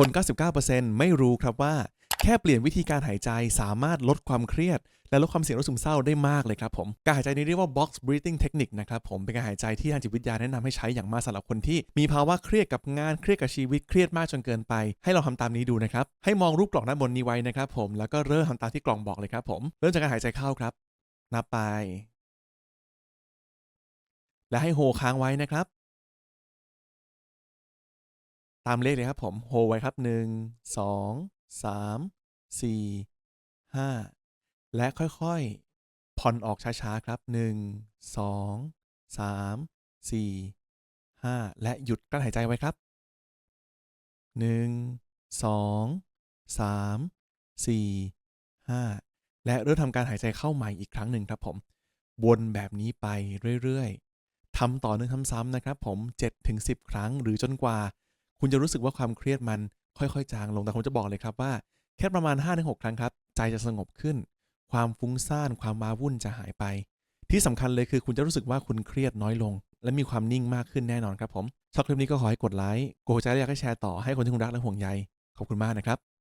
คน 99%ไม่รู้ครับว่า แค่เปลี่ยนวิธีการหายใจสามารถลดความเครียด และลดความเสี่ยงโรคซึมเศร้าได้มากเลยครับผมการหายใจนี้เรียกว่า box breathing technique นะครับผมเป็นการหายใจที่ทางจิตวิทยาแนะนำให้ใช้อย่างมากสำหรับคนที่ มีภาวะเครียดกับงานเครียดกับชีวิตเครียดมากจนเกินไป ให้เราทำตามนี้ดูนะครับให้มองรูปกล่องด้านบนนี้ไว้นะครับผมแล้วก็เริ่มทำตามที่กล่องบอกเลยครับผมเริ่มจากการหายใจเข้าครับนับไป และให้โฮค้างไว้นะครับ ตามเลขเลยครับผมโฮไว้ครับ 1 2 3 4 5 และค่อยๆ ผ่อนออกช้าๆ ครับ 1 2 3 4 5 และหยุดกลั้นหายใจไว้ครับ 1 2 3 4 5 และเริ่มทำการหายใจเข้าใหม่อีกครั้งหนึ่งครับผม วนแบบนี้ไปเรื่อยๆทำต่อเนื่องซ้ำๆนะครับผม 7-10 ครั้งหรือจนกว่า คุณจะรู้สึกว่าความเครียดมันค่อยๆ จางลงแต่ผมจะบอกเลยครับว่า แค่ประมาณ 5-6 ครั้งครับ ใจจะสงบขึ้น ความฟุ้งซ่านความมาวุ่นจะหายไป ที่สำคัญเลยคือคุณจะรู้สึกว่าคุณเครียดน้อยลง และมีความนิ่งมากขึ้นแน่นอนครับผมชอบคลิปนี้ก็ขอให้กดไลค์กดใจและอยากให้แชร์ต่อให้คนที่คุณรักและห่วงใยขอบคุณมากนะครับ